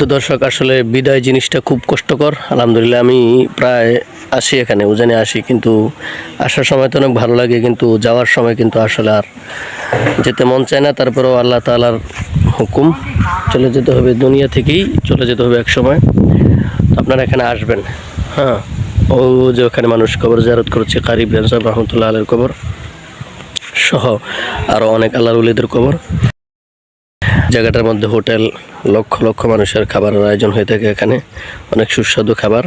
তো দর্শক, আসলে বিদায় জিনিসটা খুব কষ্টকর। আলহামদুলিল্লাহ আমি প্রায় আসি এখানে, উজানে আসি, কিন্তু আসার সময় তো অনেক ভালো লাগে, কিন্তু যাওয়ার সময় কিন্তু আসলে আর যেতে মন চায় না। তারপরেও আল্লাহ তালার হুকুম, চলে যেতে হবে দুনিয়া থেকেই, চলে যেতে হবে এক সময়। আপনারা এখানে আসবেন হ্যাঁ? ও যে ওখানে মানুষ কবর জারত করছে, কারিব সাহেব রহমতুল্লাহ আলের কবর সহ আরও অনেক আল্লাহর উলিদের কবর। জায়গাটার মধ্যে হোটেল, লক্ষ লক্ষ মানুষের খাবারের আয়োজন হয়ে থাকে এখানে। অনেক সুস্বাদু খাবার।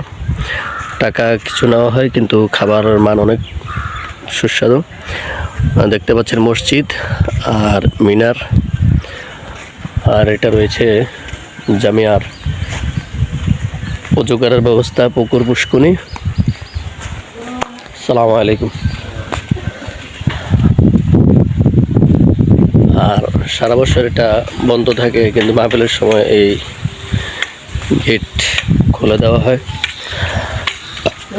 টাকা কিছু নেওয়া হয়, কিন্তু খাবারের মান অনেক সুস্বাদু। দেখতে পাচ্ছেন মসজিদ আর মিনার। আর এটা রয়েছে জামিয়ার উজু করার ব্যবস্থা, পুকুর পুষ্কুনি সালামু আলাইকুম আর সারা বছর এটা বন্ধ থাকে, কিন্তু মাহফিলের সময় এই গেট খুলে দেওয়া হয়।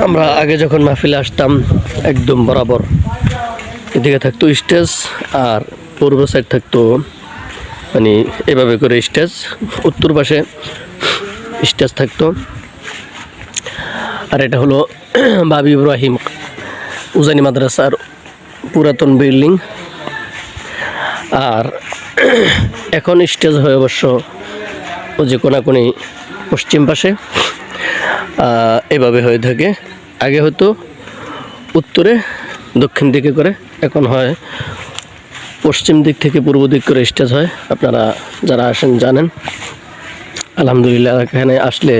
আমরা আগে যখন মাহফিলে আসতাম, একদম বরাবর এদিকে থাকতো স্টেজ আর পূর্ব সাইড থাকতো মানে এভাবে করে স্টেজ, উত্তর পাশে স্টেজ থাকতো। আর এটা হলো বাবি ইব্রাহিম উজানি মাদ্রাসার পুরাতন বিল্ডিং আর এখন স্টেজ হয়ে অবশ্য ও যে কোনাকুনি পশ্চিম পাশে। এভাবে হয়ে থাকে। আগে হয়তো উত্তরে, দক্ষিণ দিকে করে। এখন হয় পশ্চিম দিক থেকে পূর্ব দিক করে স্টেজ হয়। আপনারা যারা আসেন জানেন। আলহামদুলিল্লাহ, এখানে আসলে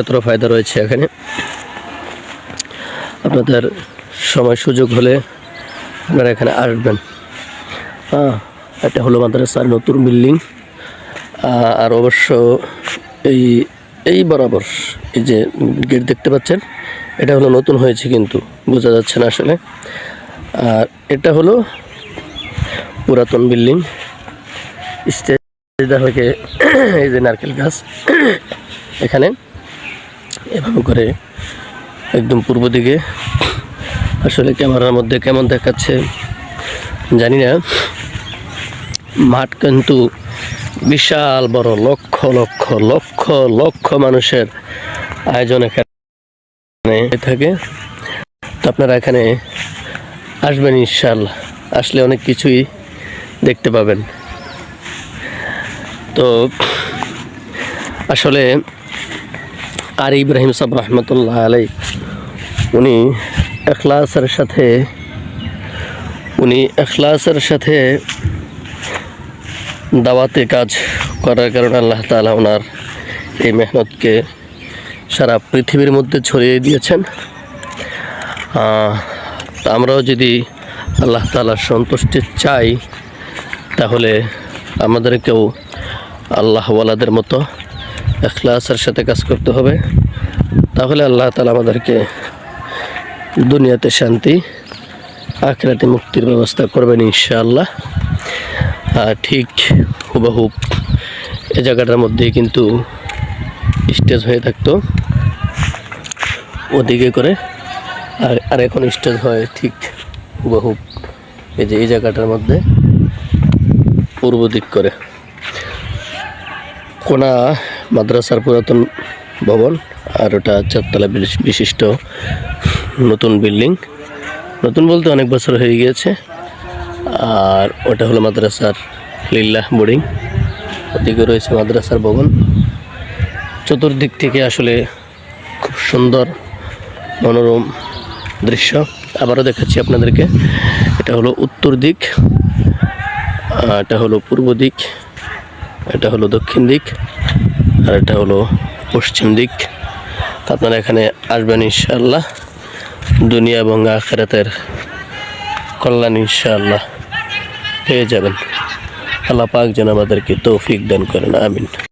এত ফায়দা রয়েছে এখানে। আপনাদের সময় সুযোগ হলে আপনারা এখানে আসবেন। হ্যাঁ এটা হলো মাদ্রাসার নতুন বিল্ডিং। আর অবশ্য এই এই বরাবর এই যে গেট দেখতে পাচ্ছেন, এটা হলো নতুন হয়েছে কিন্তু, বোঝা যাচ্ছে না আসলে। আর এটা হলো পুরাতন বিল্ডিং। স্টেজ থেকে এই যে নারকেল গাছ এখানে। এভাবে করে একদম পূর্ব দিকে। আসলে ক্যামেরার মধ্যে কেমন দেখাচ্ছে জানি না। মাঠ কিন্তু বিশাল বড়, লক্ষ লক্ষ লক্ষ লক্ষ মানুষের আয়োজন এখানে থাকে। তো আপনারা এখানে আসবেন ইনশাল্লাহ আসলে অনেক কিছুই দেখতে পাবেন। তো আসলে আর ইব্রাহিম সাহেব রহমতুল্লাহ আলাই উনি এখলাসের সাথে, উনি এখলাসের সাথে দাওয়াতে কাজ করার কারণে আল্লাহ তালা ওনার এই মেহনতকে সারা পৃথিবীর মধ্যে ছড়িয়ে দিয়েছেন। আমরাও যদি আল্লাহ তালার সন্তুষ্টি চাই, তাহলে আমাদেরকেও আল্লাহওয়ালাদের মতো এখলাসের সাথে কাজ করতে হবে। তাহলে আল্লাহ তালা আমাদেরকে দুনিয়াতে শান্তি, আখরাতে মুক্তির ব্যবস্থা করবেন ইনশাআল্লাহ। আর ঠিক হুবাহুব এ জায়গাটার মধ্যেই কিন্তু স্টেজ হয়ে থাকতো। ওদিকে করে আর আর এখন স্টেজ হয় ঠিক হুবাহুব এই যে, এই জায়গাটার মধ্যে পূর্ব দিক করে। কোনা মাদ্রাসার পুরাতন ভবন আর ওটা চারতলা বিশ- বিশিষ্ট নতুন বিল্ডিং। নতুন বলতে অনেক বছর হয়ে গিয়েছে। আর ওটা হলো মাদ্রাসার লিল্লাহ বোর্ডিং। ওদিকে রয়েছে মাদ্রাসার ভবন। চতুর্দিক থেকে আসলে খুব সুন্দর, মনোরম দৃশ্য। আবারও দেখাচ্ছি আপনাদেরকে। এটা হলো উত্তর দিক। এটা হলো পূর্ব দিক। এটা হলো দক্ষিণ দিক। আর এটা হলো পশ্চিম দিক। আপনারা এখানে আসবেন ইনশাআল্লাহ। দুনিয়া এবং আখেরাতের কল্যাণ ইনশাআল্লাহ। পেয়ে যাবেন। আল্লাহ পাক যেন আমাদেরকে তৌফিক দান করেন, আমিন।